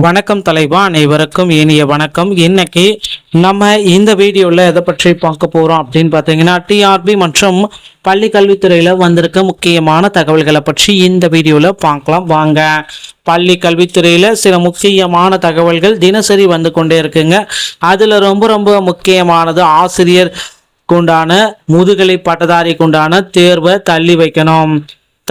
வணக்கம் தலைவா அனைவருக்கும் இனிய வணக்கம். இன்னைக்கு நம்ம இந்த வீடியோவில் எதை பற்றி பார்க்க போகிறோம் அப்படின்னு பார்த்தீங்கன்னா டிஆர்பி மற்றும் பள்ளி கல்வித்துறையில் வந்திருக்க முக்கியமான தகவல்களை பற்றி இந்த வீடியோவில் பார்க்கலாம். வாங்க பள்ளி கல்வித்துறையில் சில முக்கியமான தகவல்கள் தினசரி வந்து கொண்டே இருக்குங்க. அதில் ரொம்ப ரொம்ப முக்கியமானது ஆசிரியர் உண்டான முதுகலை பட்டதாரிக்கு உண்டான தேர்வை தள்ளி வைக்கணும்.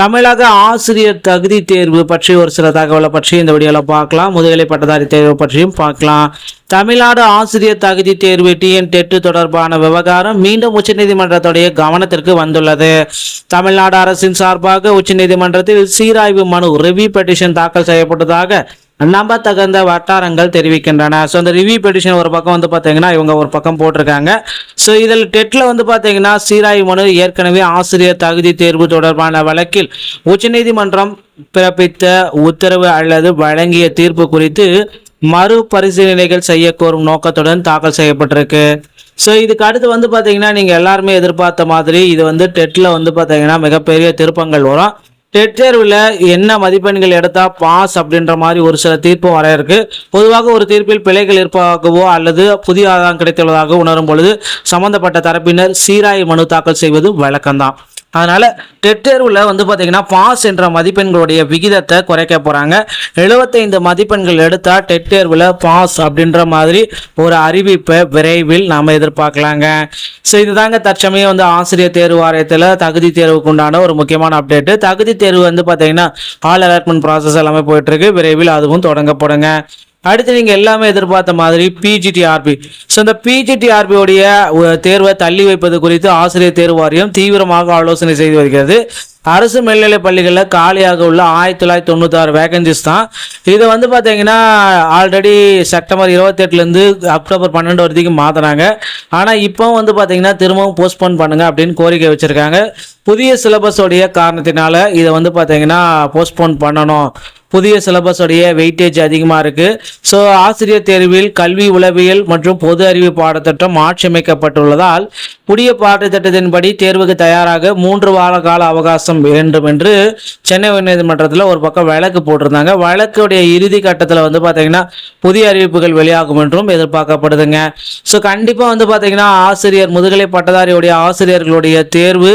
தமிழக ஆசிரியர் தகுதி தேர்வு பற்றி ஒரு சில தகவலை பற்றி இந்த வீடியோவில் பார்க்கலாம். முதுகலை பட்டதாரி தேர்வு பற்றியும் பார்க்கலாம். தமிழ்நாடு ஆசிரியர் தகுதி தேர்வு டிஎன் டெட்டு தொடர்பான விவகாரம் மீண்டும் உச்சநீதிமன்றத்துடைய கவனத்திற்கு வந்துள்ளது. தமிழ்நாடு அரசின் சார்பாக உச்சநீதிமன்றத்தில் சீராய்வு மனு ரிவ்யூ பெட்டிஷன் தாக்கல் செய்யப்பட்டதாக நம்ப தகுந்த வட்டாரங்கள் தெரிவிக்கின்றன. ஸோ அந்த ரிவ்யூ பெட்டிஷன் ஒரு பக்கம் வந்து பார்த்தீங்கன்னா இவங்க ஒரு பக்கம் போட்டிருக்காங்க. ஸோ இதில் டெட்டில் வந்து பார்த்தீங்கன்னா சீராய்வு மனு ஏற்கனவே ஆசிரியர் தகுதி தேர்வு தொடர்பான வழக்கில் உச்சநீதிமன்றம் பிறப்பித்த உத்தரவு அல்லது வழங்கிய தீர்ப்பு குறித்து மறுபரிசீலனைகள் செய்ய கோரும் நோக்கத்துடன் தாக்கல் செய்யப்பட்டிருக்கு. ஸோ இதுக்கு அடுத்து வந்து பார்த்தீங்கன்னா நீங்கள் எல்லாருமே எதிர்பார்த்த மாதிரி இது வந்து டெட்டில் வந்து பார்த்தீங்கன்னா மிகப்பெரிய திருப்பங்கள் வரும். டெட் தேர்வில் என்ன மதிப்பெண்கள் எடுத்தால் பாஸ் அப்படின்ற மாதிரி ஒரு சில தீர்ப்பு வர இருக்கு. பொதுவாக ஒரு தீர்ப்பில் பிழைகள் இருப்பதாகவோ அல்லது புதிய ஆதாரம் கிடைத்துள்ளதாக உணரும் பொழுது சம்பந்தப்பட்ட தரப்பினர் சீராய் மனு தாக்கல் செய்வது வழக்கம்தான். அதனால் டெட் தேர்வில் வந்து பார்த்தீங்கன்னா பாஸ் என்ற மதிப்பெண்களுடைய விகிதத்தை குறைக்க போகிறாங்க எழுபத்தைந்து மதிப்பெண்கள் எடுத்தால் டெட் தேர்வில் பாஸ் அப்படின்ற மாதிரி ஒரு அறிவிப்பை விரைவில் நாம் எதிர்பார்க்கலாங்க. ஸோ இதுதாங்க தற்சமயம் வந்து ஆசிரியர் தேர்வு வாரியத்தில் தகுதி தேர்வுக்கு உண்டான ஒரு முக்கியமான அப்டேட்டு தகுதி தேர்வு வந்து பார்த்தீங்கன்னா ஆல் அலாட்மெண்ட் ப்ராசஸ் எல்லாமே போயிட்டுருக்கு விரைவில் அதுவும் தொடங்கப்படுங்க. அடுத்து நீங்கள் எல்லாமே எதிர்பார்த்த மாதிரி பிஜிடிஆர்பி ஸோ இந்த பிஜிடிஆர்பி உடைய தேர்வை தள்ளி வைப்பது குறித்து ஆசிரியர் தேர்வு வாரியம் தீவிரமாக ஆலோசனை செய்து வருகிறது. அரசு மேல்நிலைப் பள்ளிகளில் காலியாக உள்ள ஆயிரத்தி தொள்ளாயிரத்தி தொண்ணூத்தாறு வேகன்சிஸ் தான். இதை வந்து பார்த்தீங்கன்னா ஆல்ரெடி செப்டம்பர் இருபத்தெட்டுலேருந்து அக்டோபர் பன்னெண்டு வரைக்கும் மாற்றினாங்க ஆனால் இப்போ வந்து பார்த்தீங்கன்னா திரும்பவும் போஸ்ட்போன் பண்ணுங்க அப்படின்னு கோரிக்கை வச்சுருக்காங்க. புதிய சிலபஸோடைய காரணத்தினால இதை வந்து பார்த்தீங்கன்னா போஸ்ட்போன் பண்ணணும். புதிய சிலபஸோடைய வெயிட்டேஜ் அதிகமாக இருக்குது ஸோ ஆசிரியர் தேர்வில் கல்வி உளவியல் மற்றும் பொது அறிவு பாடத்திட்டம் மாற்றியமைக்கப்பட்டுள்ளதால் புதிய பாடத்திட்டத்தின்படி தேர்வுக்கு தயாராக மூன்று வார கால அவகாசம் வேண்டும் என்று சென்னை உயர்நீதிமன்றத்தில் ஒரு பக்கம் வழக்கு போட்டிருந்தாங்க. வழக்குடைய இறுதி கட்டத்தில் வந்து பார்த்தீங்கன்னா புதிய அறிவிப்புகள் வெளியாகும் என்றும் எதிர்பார்க்கப்படுதுங்க. ஸோ கண்டிப்பாக வந்து பார்த்தீங்கன்னா ஆசிரியர் முதுகலை பட்டதாரியுடைய ஆசிரியர்களுடைய தேர்வு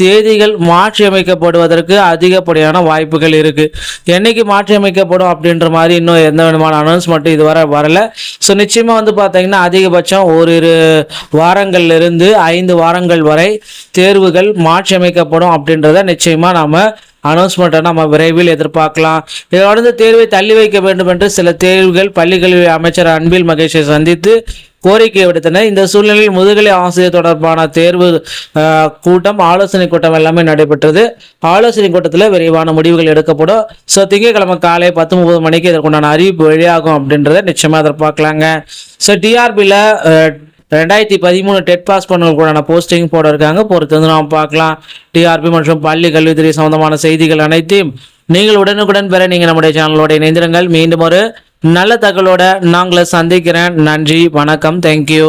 தேதிகள் மாற்றியமைக்கப்படுவதற்கு அதிகப்படியான வாய்ப்புகள் இருக்கு. என்னைக்கு மாற்றியமைக்கப்படும் அப்படின்ற மாதிரி இன்னும் எந்த விதமான அனௌன்ஸ்மெண்ட் இதுவரை வரல. ஸோ நிச்சயமா வந்து பார்த்தீங்கன்னா அதிகபட்சம் ஓரிரு வாரங்கள்ல இருந்து ஐந்து வாரங்கள் வரை தேர்வுகள் மாற்றியமைக்கப்படும் அப்படின்றத நிச்சயமா நாம அனௌன்ஸ்மெண்ட்டை நம்ம விரைவில் எதிர்பார்க்கலாம். இதை தேர்வை தள்ளி வைக்க வேண்டும் என்று சில தேர்வுகள் பள்ளிக்கல்வி அமைச்சர் அன்பில் மகேஷை சந்தித்து கோரிக்கை விடுத்தனர். இந்த சூழ்நிலையில் முதுகலை ஆசிரியர் தொடர்பான தேர்வு கூட்டம் ஆலோசனை கூட்டம் எல்லாமே நடைபெற்றது. ஆலோசனை கூட்டத்தில் விரைவான முடிவுகள் எடுக்கப்படும். ஸோ திங்கட்கிழமை காலை பத்து முப்பது மணிக்கு இதற்குண்டான அறிவிப்பு வெளியாகும் அப்படின்றத நிச்சயமாக எதிர்பார்க்கலாங்க. ஸோ டிஆர்பியில் ரெண்டாயிரத்தி பதிமூணு டெட் பாஸ் பண்ணவங்களுக்கான போஸ்டிங் போட இருக்காங்க பொறுத்து வந்து நாம் பார்க்கலாம். டிஆர்பி மற்றும் பள்ளி கல்வித்துறை சம்பந்தமான செய்திகள் அனைத்தையும் நீங்கள் உடனுக்குடன் பெற நீங்கள் நம்முடைய சேனலோட இணைந்திருங்கள். மீண்டும் ஒரு நல்ல தகவலோட நாங்களை சந்திக்கிறேன். நன்றி வணக்கம் தேங்க்யூ